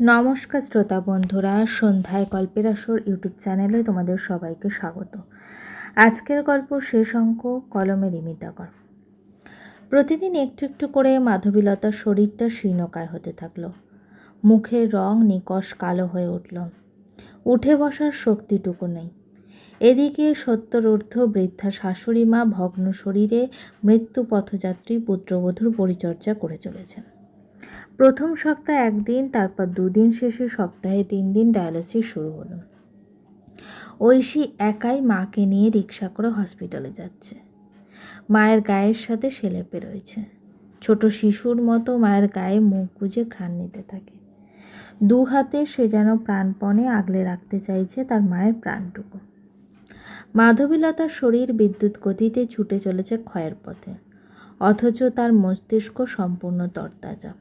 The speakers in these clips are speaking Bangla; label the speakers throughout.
Speaker 1: নমস্কার শ্রোতা বন্ধুরা, সন্ধ্যায় গল্পের আসর ইউটিউব চ্যানেলে তোমাদের সবাইকে স্বাগত। আজকের গল্প শেষ অঙ্ক কলমের ইমিতাকর প্রতিদিন একটু একটু করে মাধবীলতার শরীরটা শীর্ণকায় হতে থাকল। মুখের রং নিকশ কালো হয়ে উঠল। উঠে বসার শক্তিটুকু নেই। এদিকে সত্তর ঊর্ধ্ব বৃদ্ধা শাশুড়ি মা ভগ্ন শরীরে মৃত্যু পথযাত্রী পুত্রবধূর পরিচর্যা করে চলেছেন। প্রথম সপ্তাহে একদিন, তারপর দুদিন শেষে সপ্তাহে তিন দিন ডায়ালিসিস শুরু হলো। ঐশী একাই মাকে নিয়ে রিক্সা করে হসপিটালে যাচ্ছে। মায়ের গায়ের সাথে সেলেপে রয়েছে। ছোট শিশুর মতো মায়ের গায়ে মুখ গুজে ঘ্রাণ নিতে থাকে। দু হাতে সে যেন প্রাণপণে আগলে রাখতে চাইছে তার মায়ের প্রাণটুকু। মাধবীলতার শরীর বিদ্যুৎ গতিতে ছুটে চলেছে ক্ষয়ের পথে। অথচ তার মস্তিষ্ক সম্পূর্ণ তরতাজা।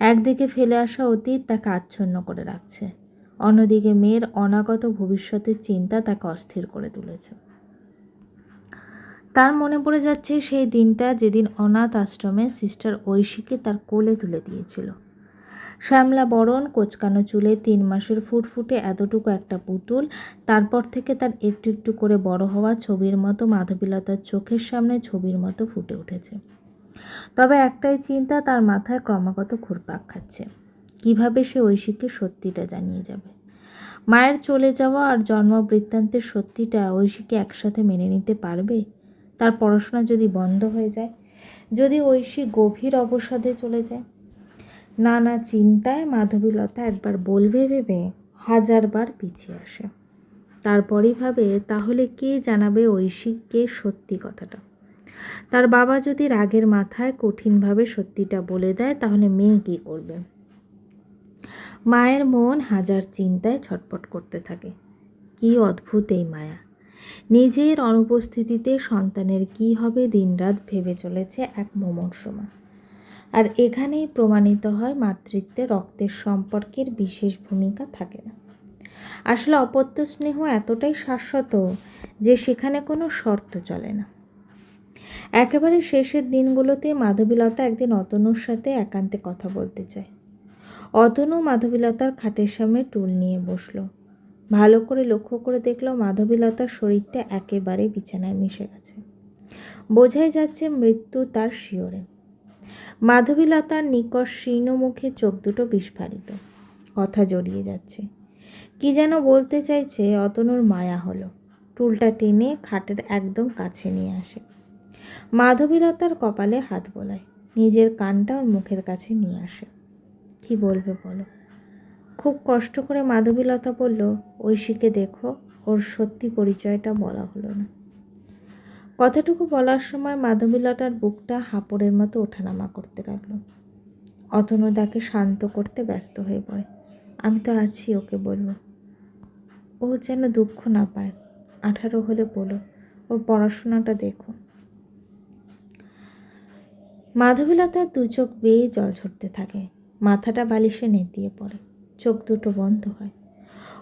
Speaker 1: একদিকে ফেলে আসা অতীত তাকে আচ্ছন্ন করে রাখছে। অন্যদিকে মেয়ের অনাগত ভবিষ্যতের চিন্তা তাকে অস্থির করে তুলেছে। তার মনে পড়ে যাচ্ছে সেই দিনটা যেদিন অনাথ আশ্রমে সিস্টার ঐশীকে তার কোলে তুলে দিয়েছিল। শ্যামলা বরণ কোচকানো চুলে তিন মাসের ফুটফুটে এতটুকু একটা পুতুল, তারপর থেকে তার একটু একটু করে বড় হওয়া ছবির মতো মাধবীলতার চোখের সামনে ছবির মতো ফুটে উঠেছে। তবে একটাই চিন্তা, তার মাথায় ক্রমাগত ঘুরপাক খাচ্ছে। কীভাবে সে ঐশীকে সত্যিটা জানিয়ে যাবে? মায়ের চলে যাওয়া আর জন্ম বৃত্তান্তের সত্যিটা ঐশীকে একসাথে মেনে নিতে পারবে? তার পড়াশোনা যদি বন্ধ হয়ে যায়? যদি ঐশী গভীর অবসাদে চলে যায়? নানা চিন্তায় মাধবীলতা একবার বলবে ভেবে হাজারবার পিছিয়ে আসে। তারপরই ভাবে, তাহলে কে জানাবে ঐশীকে সত্যি কথাটা? তার বাবা যদি রাগের মাথায় কঠিনভাবে সত্যিটা বলে দেয়, তাহলে মেয়ে কী করবে? মায়ের মন হাজার চিন্তায় ছটপট করতে থাকে। কি অদ্ভুত এই মায়া। নিজের অনুপস্থিতিতে সন্তানের কি হবে দিনরাত ভেবে চলেছে এক সময় আর এখানেই প্রমাণিত হয় মাতৃত্বে রক্তের সম্পর্কের বিশেষ ভূমিকা থাকে না। আসলে অপত্য স্নেহ এতটাই শাশ্বত যে সেখানে কোনো শর্ত চলে না। একেবারে শেষের দিনগুলোতে মাধবীলতা একদিন অতনুর সাথে একান্তে কথা বলতে চায় অতনু মাধবীলতার খাটের সামনে টুল নিয়ে বসল। ভালো করে লক্ষ্য করে দেখল মাধবীলতার শরীরটা একেবারে বিছানায় মিশে গেছে। বোঝাই যাচ্ছে মৃত্যু তার শিওরে। মাধবীলতার নিকট শীর্ণ মুখে চোখ দুটো বিস্ফারিত। কথা জড়িয়ে যাচ্ছে। কি যেন বলতে চাইছে অতনুর মায়া হলো। টুলটা টেনে খাটের একদম কাছে নিয়ে আসে। মাধবীলতার কপালে হাত বোলায়, নিজের কানটা ওর মুখের কাছে নিয়ে আসে। কি বলবে বলো? খুব কষ্ট করে মাধবীলতা বলল, ঐশীকে দেখো, ওর সত্যি পরিচয়টা বলা হলো না। কথাটুকু বলার সময় মাধবীলতার বুকটা হাঁপড়ের মতো ওঠানামা করতে লাগল। অতনু তাকে শান্ত করতে ব্যস্ত হয়ে পড়ে। আমি তো আছি, ওকে বলব। ও যেন দুঃখ না পায়। আঠারো হলে বলো, ওর পড়াশোনাটা দেখো। মাধবীলতার দু চোখ বেয়ে জল ঝরতে থাকে। মাথাটা বালিশে দিয়ে পড়ে। চোখ দুটো বন্ধ হয়।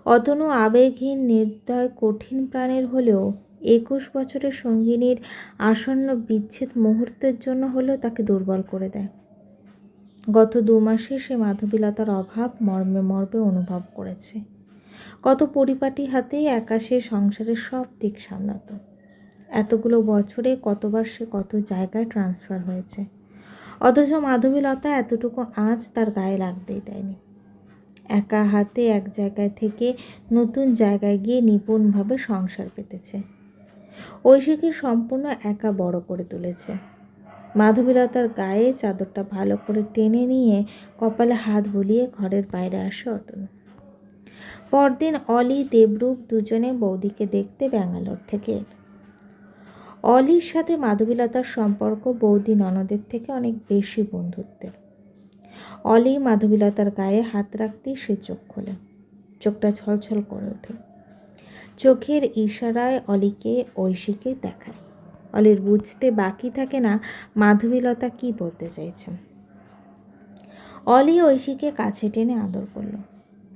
Speaker 1: অতনু আবেগহীন, নির্দয়, কঠিন প্রাণের হলেও একুশ বছরের সঙ্গিনীর আসন্ন বিচ্ছেদ মুহূর্তের জন্য হলেও তাকে দুর্বল করে দেয়। গত দু মাসে সে মাধবীলতার অভাব মর্মে মর্মে অনুভব করেছে। কত পরিপাটি হাতেই একা সে সংসারের সব দিক সামলাত। এতগুলো বছরে কতবার সে কত জায়গায় ট্রান্সফার হয়েছে। অথচ মাধবীলতা এতটুকু আঁচ তার গায়ে লাগতেই দেয়নি। একা হাতে এক জায়গায় থেকে নতুন জায়গায় গিয়ে নিপুণভাবে সংসার পেতেছে। ঐশীকে সম্পূর্ণ একা বড় করে তুলেছে। মাধবীলতার গায়ে চাদরটা ভালো করে টেনে নিয়ে কপালে হাত বুলিয়ে ঘরের বাইরে আসে অতনু। পরদিন অলি, দেবরূপ দুজনে বৌদিকে দেখতে ব্যাঙ্গালোর থেকে এলো। অলির সাথে মাধবীলতার সম্পর্ক বৌদি ননদের থেকে অনেক বেশি বন্ধুত্বের। অলি মাধবীলতার গায়ে হাত রাখতেই সে চোখ খোলে। চোখটা ছলছল করে ওঠে। চোখের ইশারায় অলিকে, ঐশীকে দেখায়। অলির বুঝতে বাকি থাকে না মাধবীলতা কি বলতে চাইছেন অলি ঐশীকে কাছে টেনে আদর করল।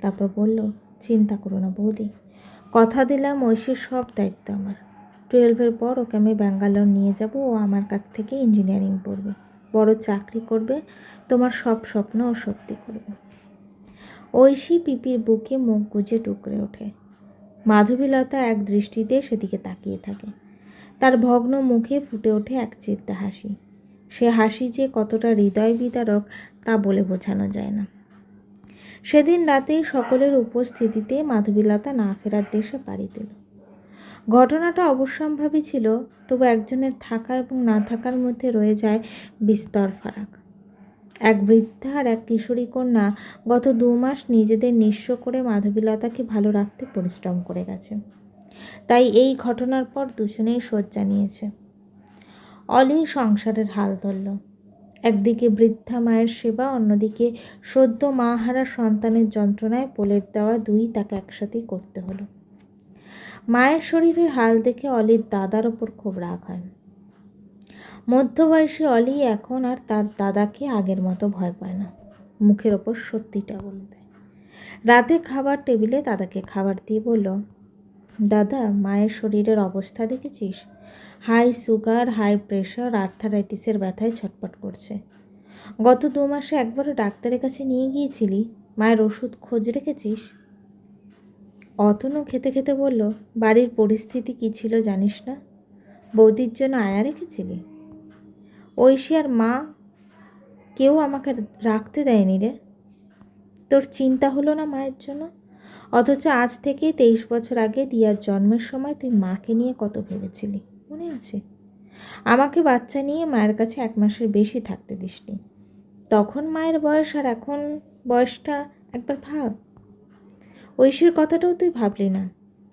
Speaker 1: তারপর বলল, চিন্তা করো না বৌদি। কথা দিলাম ঐশীর সব দায়িত্ব আমার। টুয়েলভের পর ওকে আমি ব্যাঙ্গালোর নিয়ে যাব। ও আমার কাছ থেকে ইঞ্জিনিয়ারিং পড়বে। বড় চাকরি করবে। তোমার সব স্বপ্ন ও সত্যি করবে। ঐশী পিপির বুকে মুখ গুজে টুকরে ওঠে। মাধবীলতা এক দৃষ্টিতে সেদিকে তাকিয়ে থাকে। তার ভগ্ন মুখে ফুটে ওঠে এক চিত্তা হাসি। সে হাসি যে কতটা হৃদয় বিদারক তা বলে বোঝানো যায় না। সেদিন রাতেই সকলের উপস্থিতিতে মাধবীলতা না ফেরার দেশে পাড়ি দিল। ঘটনাটা অবশ্যম্ভাবী ছিল, তবু একজনের থাকা এবং না থাকার মধ্যে রয়ে যায় বিস্তর ফারাক। এক বৃদ্ধা আর এক কিশোরী কন্যা গত দু মাস নিজেদের নিঃস্ব করে মাধবীলতাকে ভালো রাখতে পরিশ্রম করে গেছে। তাই এই ঘটনার পর দুজনেই শয্যা নিয়েছে অলি সংসারের হাল ধরল। একদিকে বৃদ্ধা মায়ের সেবা, অন্যদিকে সদ্য মা হারা সন্তানের যন্ত্রণায় প্রলেপ দেওয়া দুই তাকে একসাথেই করতে হলো। মায়ের শরীরের হাল দেখে অলির দাদার ওপর খুব রাগ হয়। মধ্যবয়সী অলি এখন আর তার দাদাকে আগের মতো ভয় পায় না। মুখের ওপর সত্যিটা বলে দেয়। রাতে খাবার টেবিলে দাদাকে খাবার দিয়ে বলল, দাদা, মায়ের শরীরের অবস্থা দেখেছিস? হাই সুগার, হাই প্রেশার, আর্থারাইটিসের ব্যথায় ছটপট করছে। গত দু মাসে একবারও ডাক্তারের কাছে নিয়ে গিয়েছিলি? মায়ের ওষুধ খোঁজ রেখেছিস? অতনু খেতে খেতে বলল, বাড়ির পরিস্থিতি কী ছিল জানিস না? বৌদির জন্য আয়া রেখেছিলি? ঐশী আর মা কেউ আমাকে রাখতে দেয়নি রে। তোর চিন্তা হলো না মায়ের জন্য? অথচ আজ থেকে তেইশ বছর আগে দিয়ার জন্মের সময় তুই মাকে নিয়ে কত ভেবেছিলি, মনে আছে? আমাকে বাচ্চা নিয়ে মায়ের কাছে এক মাসের বেশি থাকতে দিসনি। তখন মায়ের বয়স আর এখন বয়সটা একবার ভাব। ঐশীর কথাটাও তুই ভাবলি না।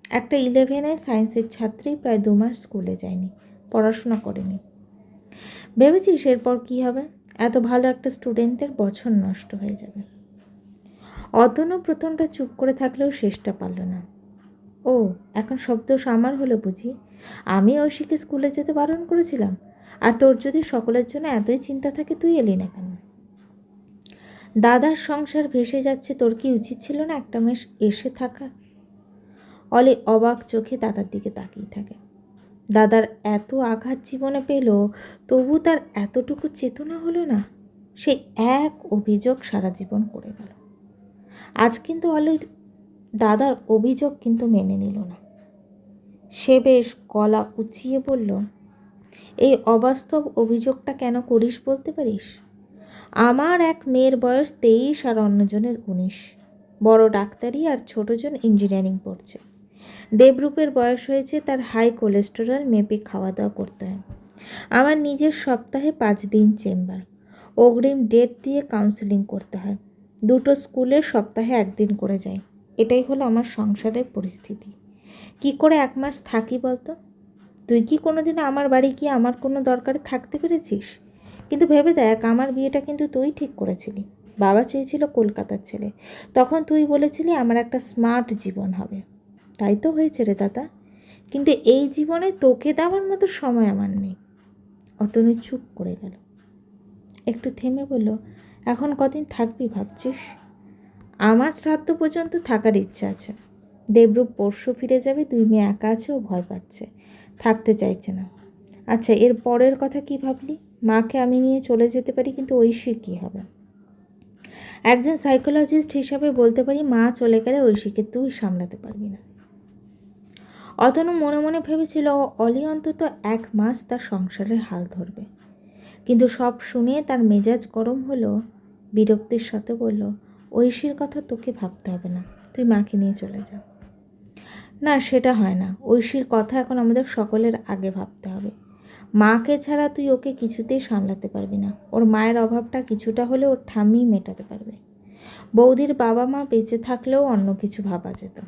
Speaker 1: একটা ইলেভেনে সায়েন্সের ছাত্রী প্রায় দু মাস স্কুলে যায়নি, পড়াশোনা করেনি। ভেবেছিস এরপর কী হবে? এত ভালো একটা স্টুডেন্টদের বছর নষ্ট হয়ে যাবে। অতনু প্রথমটা চুপ করে থাকলেও শেষটা পারল না। ও, এখন সব দোষ আমার হলো বুঝি? আমি ঐশীকে স্কুলে যেতে বারণ করেছিলাম? আর তোর যদি সকলের জন্য এতই চিন্তা থাকে, তুই এলি না কেন? দাদার সংসার ভেসে যাচ্ছে, তোর কি উচিত ছিল না একটা মাস এসে থাকা? অলি অবাক চোখে দাদার দিকে তাকিয়ে থাকে। দাদার এত আঘাত জীবনে পেল, তবু তার এতটুকু চেতনা হলো না, সে এক অভিযোগ সারা জীবন করে গেল আজ কিন্তু অলির দাদার অভিযোগ কিন্তু মেনে নিল না। সে বেশ গলা উঁচিয়ে বলল, এই অবাস্তব অভিযোগটা কেন করিস বলতে পারিস? আমার এক মেয়ের বয়স তেইশ আর অন্যজনের উনিশ। বড় ডাক্তারি আর ছোটজন ইঞ্জিনিয়ারিং পড়ছে। দেবরূপের বয়স হয়েছে তার হাই কোলেস্টেরল, মেপে খাওয়া দাওয়া করতে হয়। আমার নিজের সপ্তাহে পাঁচ দিন চেম্বার। অগ্রিম ডেট দিয়ে কাউন্সেলিং করতে হয়। দুটো স্কুলে সপ্তাহে একদিন করে যাই এটাই হলো আমার সংসারের পরিস্থিতি। কি করে এক মাস থাকি বলতো? তুই কি কোনো দিন আমার বাড়ি গিয়ে আমার কোনো দরকারে থাকতে পেরেছিস? কিন্তু ভেবে দেখ, আমার বিয়েটা কিন্তু তুই ঠিক করেছিলি। বাবা চেয়েছিল কলকাতার ছেলে। তখন তুই বলেছিলি, আমার একটা স্মার্ট জীবন হবে। তাই তো হয়েছে রে দাদা। কিন্তু এই জীবনে তোকে দেওয়ার মতো সময় আমার নেই। অতনু চুপ করে গেল। একটু থেমে বলল, এখন কদিন থাকবি ভাবছিস? আমার শ্রাদ্ধ পর্যন্ত থাকার ইচ্ছা আছে। দেবরূপ পরশু ফিরে যাবে, দুই মেয়ে একা আছে, ও ভয় পাচ্ছে। থাকতে চাইছে না। আচ্ছা এর পরের কথা কি ভাবলি? মাকে আমি নিয়ে চলে যেতে পারি, কিন্তু ঐশীর কী হবে? একজন সাইকোলজিস্ট হিসাবে বলতে পারি, মা চলে গেলে ঐশীকে তুই সামলাতে পারবি না। অতনু মনে মনে ভেবেছিল, অলি অন্তত এক মাস তার সংসারের হাল ধরবে। কিন্তু সব শুনে তার মেজাজ গরম হলো, বিরক্তির সাথে বলল, ঐশীর কথা তোকে ভাবতে হবে না, তুই মাকে নিয়ে চলে যা। না, সেটা হয় না। ঐশীর কথা এখন আমাদের সকলের আগে ভাবতে হবে। মাকে ছাড়া তুই ওকে কিছুতেই সামলাতে পারবি না। ওর মায়ের অভাবটা কিছুটা হলে ওর ঠাম্মি মেটাতে পারবে। বৌদির বাবা মা বেঁচে থাকলেও অন্য কিছু ভাবা যেত।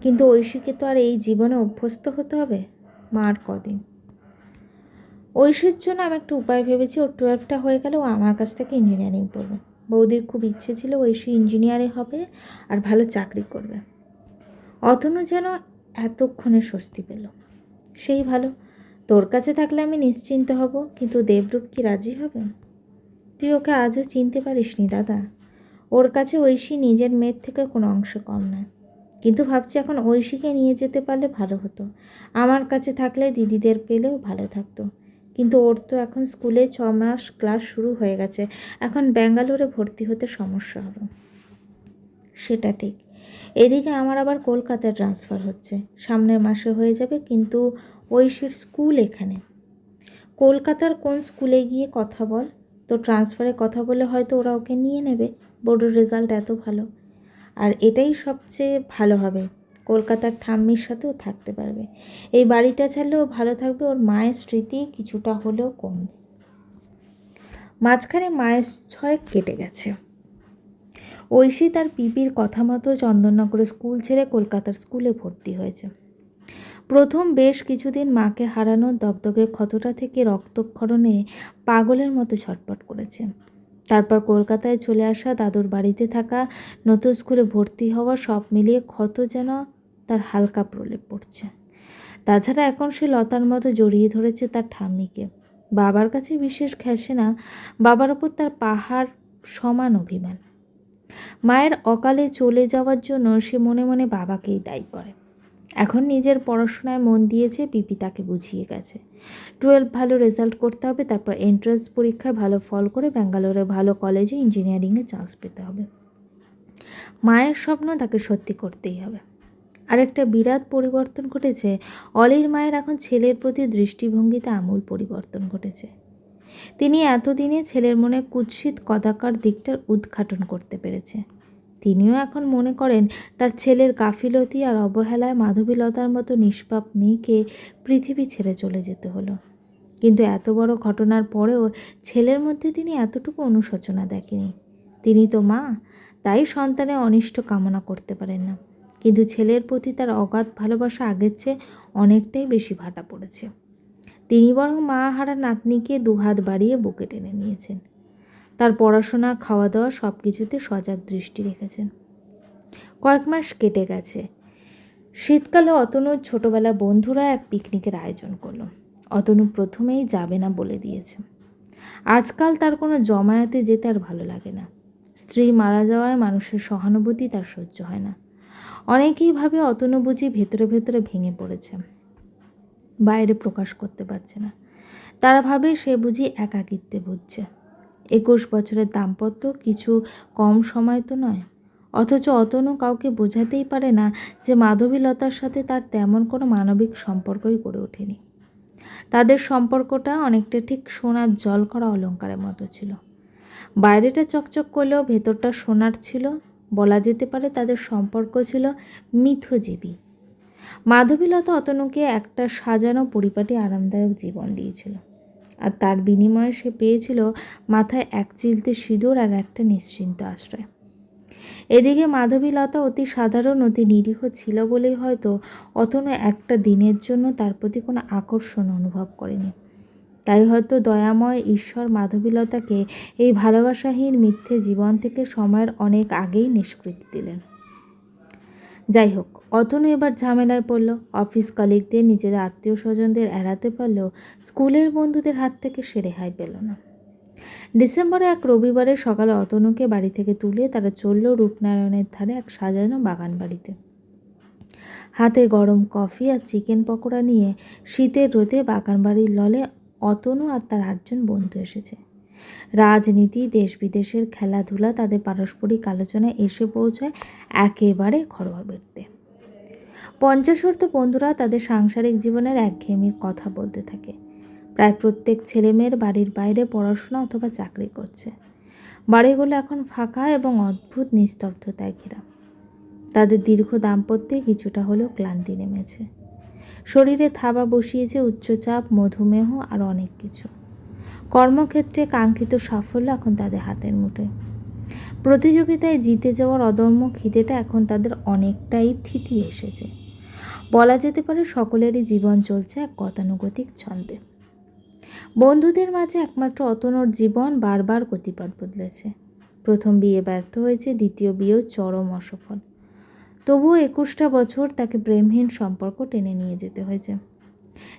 Speaker 1: কিন্তু ঐশীকে তো আর এই জীবনে অভ্যস্ত হতে হবে? মার কদিন? ঐশীর জন্য আমি একটা উপায় ভেবেছি, ওর টুয়েলভটা হয়ে গেলে ও আমার কাছ থেকে ইঞ্জিনিয়ারিং পড়বে। বৌদির খুব ইচ্ছে ছিল ঐশী ইঞ্জিনিয়ারে হবে আর ভালো চাকরি করবে। অতনু যেন এতক্ষণে স্বস্তি পেল। সেই ভালো তোর কাছে থাকলে আমি নিশ্চিন্ত হব, কিন্তু দেবরূপ কি রাজি হবে? তুই ওকে আজও চিনতে পারিসনি, দাদা। ওর কাছে ঐশী নিজের মেয়ের থেকে কোনো অংশ কম নয় কিন্তু ভাবছি এখন ঐশীকে নিয়ে যেতে পারলে ভালো হতো। আমার কাছে থাকলে দিদিদের পেলেও ভালো থাকতো। কিন্তু ওর তো এখন স্কুলে ছ মাস ক্লাস শুরু হয়ে গেছে। এখন ব্যাঙ্গালোরে ভর্তি হতে সমস্যা হবে। সেটা ঠিক। এদিকে আমার আবার কলকাতায় ট্রান্সফার হচ্ছে। সামনের মাসে হয়ে যাবে, কিন্তু ঐশীর স্কুল এখানে। কলকাতার কোন স্কুলে গিয়ে কথা বল? তো ট্রান্সফারে কথা বলে হয়তো ওরা ওকে নিয়ে নেবে। বোর্ডের রেজাল্ট এত ভালো। আর এটাই সবচেয়ে ভালো হবে। কলকাতার ঠাম্মির সাথেও থাকতে পারবে। এই বাড়িটা ছাড়লেও ভালো থাকবে। ওর মায়ের স্মৃতি কিছুটা হলেও কমবে। মাঝখানে মায়ের ছয় কেটে গেছে। ঐশী তার পিপির কথা মতো চন্দননগরে স্কুল ছেড়ে কলকাতার স্কুলে ভর্তি হয়েছে। প্রথম বেশ কিছুদিন মাকে হারানোর দগদগে ক্ষতটা থেকে রক্তক্ষরণে পাগলের মতো ছটপট করেছে। তারপর কলকাতায় চলে আসা দাদুর বাড়িতে থাকা নতুন স্কুলে ভর্তি হওয়া সব মিলিয়ে ক্ষত যেন তার হালকা প্রলেপ পড়ছে। তাছাড়া এখন সে লতার মতো জড়িয়ে ধরেছে তার ঠাম্মিকে। বাবার কাছে বিশেষ ঘেঁষে না, বাবার ওপর তার পাহাড় সমান অভিমান। মায়ের অকালে চলে যাওয়ার জন্য সে মনে মনে বাবাকেই দায়ী করে। এখন নিজের পড়াশোনায় মন দিয়েছে পিপি তাকে বুঝিয়ে গেছে। টুয়েলভ ভালো রেজাল্ট করতে হবে, তারপর এন্ট্রান্স পরীক্ষায় ভালো ফল করে ব্যাঙ্গালোরে ভালো কলেজে ইঞ্জিনিয়ারিংয়ে চান্স পেতে হবে। মায়ের স্বপ্ন তাকে সত্যি করতেই হবে। আরেকটা বিরাট পরিবর্তন ঘটেছে। অলির মায়ের এখন ছেলের প্রতি দৃষ্টিভঙ্গিতে আমূল পরিবর্তন ঘটেছে। তিনি এতদিনে ছেলের মনে কুৎসিত কদাকার দিকটার উদ্ঘাটন করতে পেরেছে। তিনিও এখন মনে করেন তার ছেলের গাফিলতি আর অবহেলায় মাধবীলতার মতো নিষ্পাপ মেয়েকে পৃথিবী ছেড়ে চলে যেতে হলো। কিন্তু এত বড় ঘটনার পরেও ছেলের মধ্যে তিনি এতটুকু অনুশোচনা দেখেনি তিনি তো মা, তাই সন্তানের অনিষ্ট কামনা করতে পারেন না। কিন্তু ছেলের প্রতি তার অগাধ ভালোবাসা আগের চেয়ে অনেকটাই বেশি ভাটা পড়েছে। তিনি বরং মা হারা নাতনিকে দুহাত বাড়িয়ে বুকে টেনে নিয়েছেন। তার পড়াশোনা খাওয়া দাওয়া সব কিছুতে সজাগ দৃষ্টি রেখেছেন। কয়েক মাস কেটে গেছে। শীতকালে অতনু ছোটবেলা বন্ধুরা এক পিকনিকের আয়োজন করল। অতনু প্রথমেই যাবে না বলে দিয়েছে। আজকাল তার কোনো জমায়েতে যেতে আর ভালো লাগে না। স্ত্রী মারা যাওয়ায় মানুষের সহানুভূতি তার সহ্য হয় না। অনেকেই ভাবে অতনু বুঝি ভেতরে ভেতরে ভেঙে পড়েছে। বাইরে প্রকাশ করতে পারছে না। তারা ভাবে সে বুঝি একাকিত্বে বুঝছে একুশ বছরের দাম্পত্য কিছু কম সময় তো নয়। অথচ অতনু কাউকে বোঝাতেই পারে না যে মাধবীলতার সাথে তার তেমন কোনো মানবিক সম্পর্কই গড়ে ওঠেনি। তাদের সম্পর্কটা অনেকটা ঠিক সোনার জল করা অলঙ্কারের মতো ছিল। বাইরেটা চকচক করলেও ভেতরটা সোনার ছিল, বলা যেতে পারে তাদের সম্পর্ক ছিল মিথজীবী। মাধবীলতা অতনুকে একটা সাজানো পরিপাটি, আরামদায়ক জীবন দিয়েছিল। আর তার বিনিময়ে সে পেয়েছিল মাথায় এক চিলতে সিঁদুর আর একটা নিশ্চিন্ত আশ্রয়। এদিকে মাধবীলতা অতি সাধারণ, অতি নিরীহ ছিল বলেই হয়তো অতনু একটা দিনের জন্য তার প্রতি কোনো আকর্ষণ অনুভব করেনি। তাই হয়তো দয়াময় ঈশ্বর মাধবীলতাকে এই ভালোবাসাহীন মিথ্যে জীবন থেকে সময়ের অনেক আগেই নিষ্কৃতি দিলেন। যাই হোক অতনু এবার ঝামেলায় পড়ল। অফিস কলিগদের, নিজেদের আত্মীয় স্বজনদের এড়াতে পারলেও স্কুলের বন্ধুদের হাত থেকে সে রেহাই পেল না। ডিসেম্বরে এক রবিবারে সকালে অতনুকে বাড়ি থেকে তুলে তারা চলল রূপনারায়ণের ধারে এক সাজানো বাগান বাড়িতে হাতে গরম কফি আর চিকেন পকোড়া নিয়ে শীতের রোদে বাগান বাড়ির ললে অতনু আর তার আটজন বন্ধু এসেছে। রাজনীতি দেশ বিদেশের খেলাধুলা, তাদের পারস্পরিক আলোচনায় এসে পৌঁছায় একেবারে ঘরোয়া বেরতে পঞ্চাশোর্ধ বন্ধুরা তাদের সাংসারিক জীবনের একঘেয়েমির কথা বলতে থাকে। প্রায় প্রত্যেক ছেলেমেয়ের বাড়ির বাইরে পড়াশোনা অথবা চাকরি করছে। বাড়িগুলো এখন ফাঁকা এবং অদ্ভুত নিস্তব্ধতায় ঘেরা। তাদের দীর্ঘ দাম্পত্যে কিছুটা হলেও ক্লান্তি নেমেছে। শরীরে থাবা বসিয়েছে উচ্চচাপ, মধুমেহ আর অনেক কিছু। কর্মক্ষেত্রে কাঙ্ক্ষিত সাফল্য এখন তাদের হাতের মুঠোয়। প্রতিযোগিতায় জিতে যাওয়ার অদম্য খিদেটা এখন তাদের অনেকটাই থিতি এসেছে। বলা যেতে পারে সকলেরই জীবন চলছে এক গতানুগতিক ছন্দে। বন্ধুদের মাঝে একমাত্র অতনুর জীবন বারবার গতিপথ বদলেছে। প্রথম বিয়ে ব্যর্থ হয়েছে, দ্বিতীয় বিয়েও চরম অসফল। তবুও একুশটা বছর তাকে প্রেমহীন সম্পর্ক টেনে নিয়ে যেতে হয়েছে।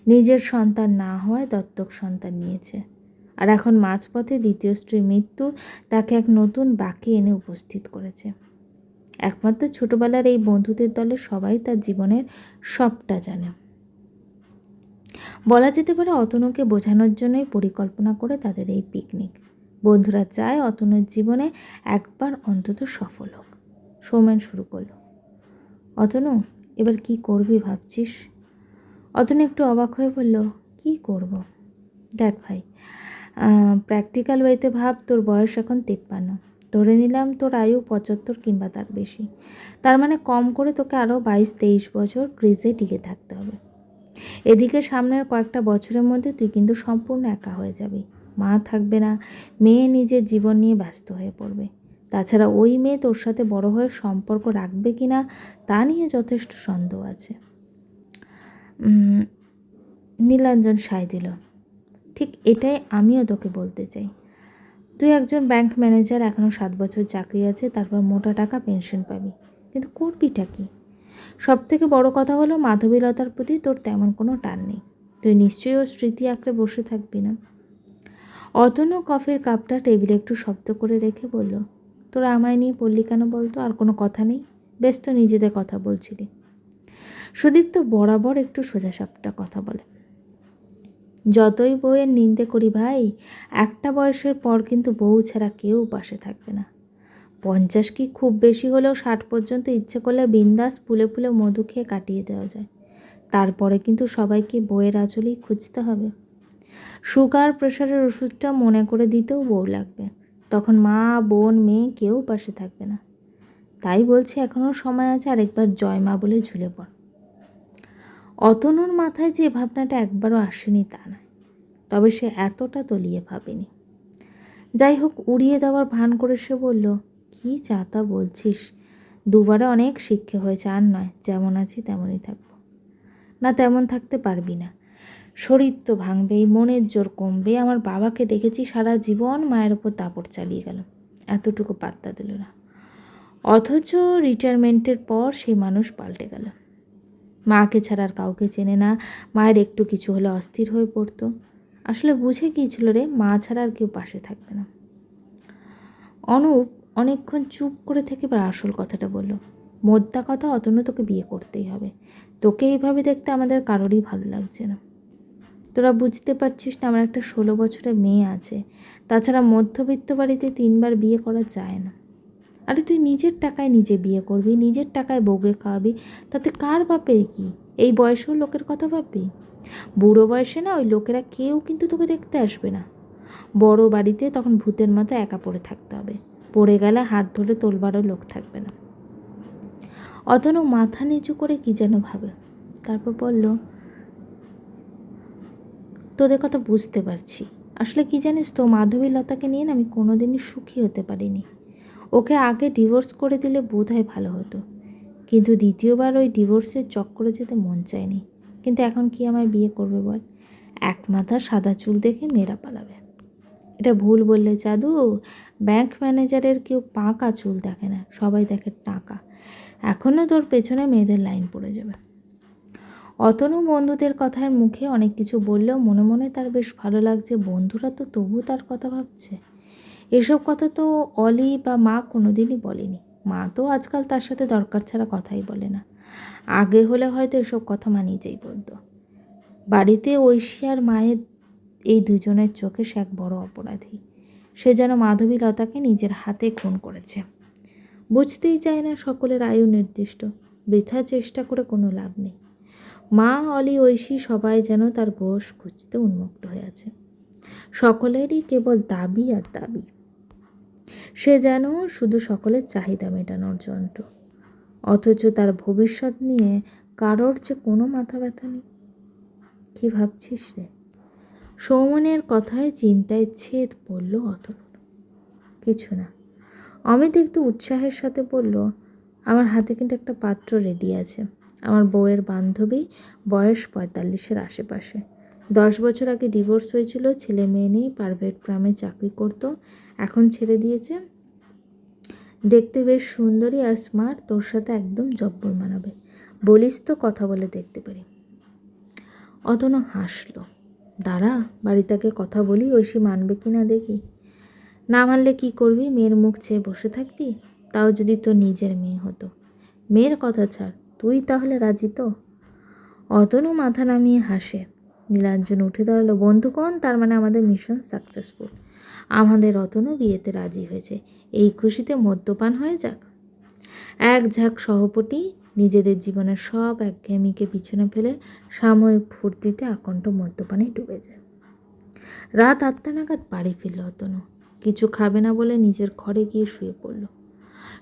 Speaker 1: নিজের সন্তান না হওয়ায় দত্তক সন্তান নিয়েছে। আর এখন মাঝপথে দ্বিতীয় স্ত্রীর মৃত্যু তাকে এক নতুন বাকি এনে উপস্থিত করেছে। একমাত্র ছোটবেলার এই বন্ধুদের দলে সবাই তার জীবনের সবটা জানে। বলা যেতে পারে অতনুকে বোঝানোর জন্যই পরিকল্পনা করে তাদের এই পিকনিক বন্ধুরা চায় অতনুর জীবনে একবার অন্তত সফল হোক। সৌমেন শুরু করল। অতনু, এবার কি করবি ভাবছিস? অতনু একটু অবাক হয়ে বলল, কি করব? দেখ ভাই প্র্যাকটিক্যাল ওয়েতে ভাব, তোর বয়স এখন তেপ্পান্ন। ধরে নিলাম তোর আয়ু পঁচাত্তর কিংবা তার বেশি। তার মানে কম করে তোকে আরও বাইশ তেইশ বছর ক্রিজে টিকে থাকতে হবে। এদিকে সামনের কয়েকটা বছরের মধ্যে তুই কিন্তু সম্পূর্ণ একা হয়ে যাবি। মা থাকবে না, মেয়ে নিজের জীবন নিয়ে ব্যস্ত হয়ে পড়বে। তাছাড়া ওই মেয়ে তোর সাথে বড় হয়ে সম্পর্ক রাখবে কি না তা নিয়ে যথেষ্ট সন্দেহ আছে। নীলাঞ্জন সায় দিল। ঠিক এটাই আমিও তোকে বলতে চাই। তুই একজন ব্যাংক ম্যানেজার এখনও সাত বছর চাকরি আছে, তারপর মোটা টাকা পেনশন পাবি। কিন্তু করবিটা কি? সব থেকে বড় কথা হলো মাধবীলতার প্রতি তোর তেমন কোনো টান নেই। তুই নিশ্চয়ই ওর স্মৃতি আঁকড়ে বসে থাকবি না। অতনু কফির কাপটা টেবিলে একটু শব্দ করে রেখে বলল, তোরা আমায় নিয়ে পড়লি কেন বলতো? আর কোনো কথা নেই? বেশ তো নিজেদের কথা বলছিলি। সুদীপ তো বরাবর একটু সোজাসাপটা কথা বলে। যতই বউয়ের নিন্দে করি ভাই, একটা বয়সের পর কিন্তু বউ ছাড়া কেউ পাশে থাকবে না। পঞ্চাশ কি খুব বেশি হলেও ষাট পর্যন্ত ইচ্ছে করলে বিন্দাস ফুলে ফুলে মধু খেয়ে কাটিয়ে দেওয়া যায়। তারপরে কিন্তু সবাইকে বইয়ের আঁচলেই খুঁজতে হবে। সুগার প্রেশারের ওষুধটা মনে করে দিতেও বউ লাগবে। তখন মা, বোন, মেয়ে কেউ পাশে থাকবে না। তাই বলছি এখনও সময় আছে আরেকবার জয় মা বলে ঝুলে পড়। অতনুর মাথায় যে ভাবনাটা একবারও আসেনি তা নয়, তবে সে এতটা তলিয়ে ভাবেনি। যাই হোক, উড়িয়ে দেওয়ার ভান করে সে বলল, কি চাতা বলছিস? দুবারে অনেক শিক্ষা হয়েছে, আর নয়, যেমন আছি তেমনই থাকব। না, তেমন থাকতে পারবি না। শরীর তো ভাঙবেই, মনের জোর কমবে। আমার বাবাকে দেখেছি সারা জীবন মায়ের ওপর দাপড় চালিয়ে গেল। এতটুকু পাত্তা দিল না। অথচ রিটায়ারমেন্টের পর সেই মানুষ পাল্টে গেল। মাকে ছাড়া আর কাউকে চেনে না। মায়ের একটু কিছু হলে অস্থির হয়ে পড়তো। আসলে বুঝে গিয়েছিল রে, মা ছাড়া আর কেউ পাশে থাকবে না। অনুপ অনেকক্ষণ চুপ করে থেকে এবার আসল কথাটা বলল, মোদ্দা কথা, অতনু তোকে বিয়ে করতেই হবে। তোকে এইভাবে দেখতে আমাদের কারোরই ভালো লাগছে না। তোরা বুঝতে পারছিস না, আমার একটা ষোলো বছরের মেয়ে আছে। তাছাড়া মধ্যবিত্ত বাড়িতে তিনবার বিয়ে করা যায় না। আরে তুই নিজের টাকায় নিজে বিয়ে করবি, নিজের টাকায় বউকে খাওয়াবি, তাতে কার বাপের কি? এই বয়সেও লোকের কথা ভাববি? বুড়ো বয়সে না ওই লোকেরা কেউ কিন্তু তোকে দেখতে আসবে না। বড় বাড়িতে তখন ভূতের মতো একা পড়ে থাকতে হবে। পড়ে গেলে হাত ধরে তোলবারও লোক থাকবে না। অতনু মাথা নিচু করে কি যেন ভাবে। তারপর বলল, তোদের কথা বুঝতে পারছি। আসলে কি জানিস তো মাধবী লতাকে নিয়ে না আমি কোনোদিনই সুখী হতে পারিনি। ওকে আগে ডিভোর্স করে দিলে বোধ হয় ভালো হতো। কিন্তু দ্বিতীয়বার ওই ডিভোর্সের চক্করে যেতে মন চায়নি। কিন্তু এখন কি আমায় বিয়ে করবে বল? এক মাথা সাদা চুল দেখে মেয়েরা পালাবে। এটা ভুল বললে জাদু। ব্যাংক ম্যানেজারের কেউ পাকা চুল দেখে না, সবাই দেখে টাকা। এখনও তোর পেছনে মেয়েদের লাইন পড়ে যাবে। অতনু বন্ধুদের কথার মুখে অনেক কিছু বললেও মনে মনে তার বেশ ভালো লাগছে। বন্ধুরা তো তবু তার কথা ভাবছে। এসব কথা তো অলি বা মা কোনোদিনই বলেনি। মা তো আজকাল তার সাথে দরকার ছাড়া কথাই বলে না। আগে হলে হয়তো এসব কথা মানিয়ে যেই বলতো। বাড়িতে ঐশী আর মায়ের এই দুজনের চোখে সে এক বড় অপরাধী। সে যেন মাধবী লতাকে নিজের হাতে খুন করেছে। বুঝতেই চায় না সকলের আয়ু নির্দিষ্ট। বৃথা চেষ্টা করে কোনো লাভ নেই। মা, অলি, ঐশী সবাই যেন তার গোষ খুঁজতে উন্মুক্ত হয়ে আছে। সকলেরই কেবল দাবি আর দাবি। সে যেন শুধু সকলের চাহিদা মেটানোর যন্ত্র। অথচ তার ভবিষ্যৎ নিয়ে কারোর যে কোনো মাথা ব্যথা নেই। কী ভাবছিস রে? সৌমনের কথায় চিন্তায় ছেদ পড়ল অতন কিছু না। অমিত একটু উৎসাহের সাথে বলল, আমার হাতে কিন্তু একটা পাত্র রেডি আছে। আমার বউয়ের বান্ধবী বয়স পঁয়তাল্লিশের আশেপাশে। দশ বছর আগে ডিভোর্স হয়েছিল, ছেলে মেয়ে নেই প্রাইভেট গ্রামে চাকরি করতো, এখন ছেড়ে দিয়েছে। দেখতে বেশ সুন্দরী আর স্মার্ট তোর সাথে একদম জব্বর মানাবে। বলিস তো কথা বলে দেখতে পারি। অতনু হাসলো। দাঁড়া বাড়িটাকে কথা বলি, ঐশী মানবে কি না দেখি। না মানলে কি করবি? মেয়ের মুখ চেয়ে বসে থাকবি? তাও যদি তোর নিজের মেয়ে হতো। মেয়ের কথা ছাড়, তুই তাহলে রাজি তো? অতনু মাথা নামিয়ে হাসে। নীলাঞ্জন উঠে দাঁড়াল, বন্ধুগণ, তার মানে আমাদের মিশন সাকসেসফুল আমাদের রতনও বিয়েতে রাজি হয়েছে। এই খুশিতে মদ্যপান হয়ে যাক। এক ঝাঁক সহপতি নিজেদের জীবনের সব একঘেয়েমিকে পিছনে ফেলে সাময়িক ফুর্তিতে আকণ্ঠ মদ্যপানে ডুবে যায়। রাত আটটা নাগাদ বাড়ি ফিরল অতনু কিছু খাবে না বলে নিজের ঘরে গিয়ে শুয়ে পড়ল।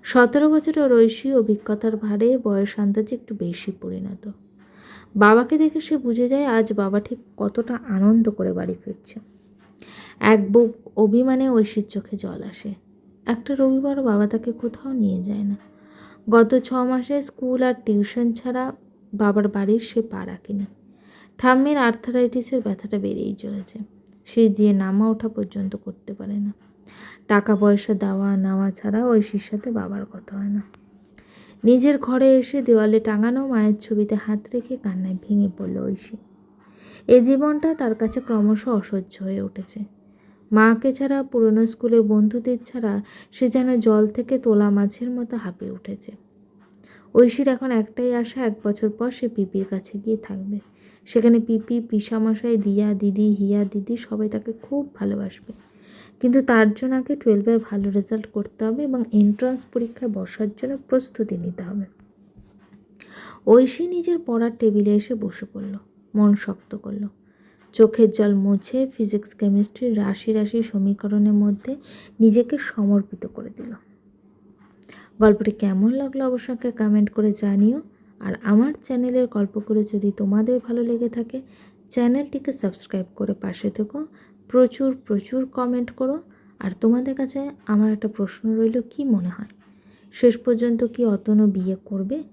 Speaker 1: সতেরো বছরের ঐশী অভিজ্ঞতার ভারে বয়স আন্দাজে একটু বেশি পরিণত। বাবাকে দেখে সে বুঝে যায় আজ বাবা ঠিক কতটা আনন্দ করে বাড়ি ফিরছে। এক বুক অভিমানে ঐশীর চোখে জল আসে। একটা রবিবার বাবা তাকে কোথাও নিয়ে যায় না। গত ছ মাসে স্কুল আর টিউশন ছাড়া বাবার বাড়ির সে পা রাখেনি। ঠাম্মির আর্থারাইটিসের ব্যথাটা বেড়েই চলেছে। সিঁড়ি দিয়ে নামা ওঠা পর্যন্ত করতে পারে না। টাকা পয়সা দেওয়া নেওয়া ছাড়া ঐশীর সাথে বাবার কথা হয় না। নিজের ঘরে এসে দেওয়ালে টাঙানো মায়ের ছবিতে হাত রেখে কান্নায় ভেঙে পড়ল ঐশী। এ জীবনটা তার কাছে ক্রমশ অসহ্য হয়ে উঠেছে। মাকে ছাড়া পুরনো স্কুলে বন্ধুদের ছাড়া সে যেন জল থেকে তোলা মাছের মতো হাঁপিয়ে উঠেছে। ঐশীর এখন একটাই আশা, এক বছর পর সে পিপির কাছে গিয়ে থাকবে। সেখানে পিপি, পিসামশাই, দিয়া দিদি, হিয়া দিদি সবাই তাকে খুব ভালোবাসবে। কিন্তু তার জন্য আগে টুয়েলভে ভালো রেজাল্ট করতে হবে এবং এন্ট্রান্স পরীক্ষায় বসার জন্য প্রস্তুতি নিতে হবে। ঐশী নিজের পড়ার টেবিলে এসে বসে পড়ল, মন শক্ত করল। চোখের জল মুছে ফিজিক্স কেমিস্ট্রির রাশি রাশি সমীকরণের মধ্যে নিজেকে সমর্পিত করে দিল। গল্পটি কেমন লাগল অবশ্যই কমেন্ট করে জানিও। আর আমার চ্যানেলের গল্পগুলো যদি তোমাদের ভালো লেগে থাকে চ্যানেলটিকে সাবস্ক্রাইব করে পাশে থেকো। প্রচুর প্রচুর কমেন্ট করো। আর তোমাদের কাছে আমার একটা প্রশ্ন রইল, কি মনে হয়? শেষ পর্যন্ত কি অতনু বিয়ে করবে?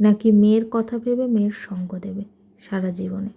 Speaker 1: নাকি মেয়ের কথা ভেবে মেয়ের সঙ্গ দেবে সারা জীবনে?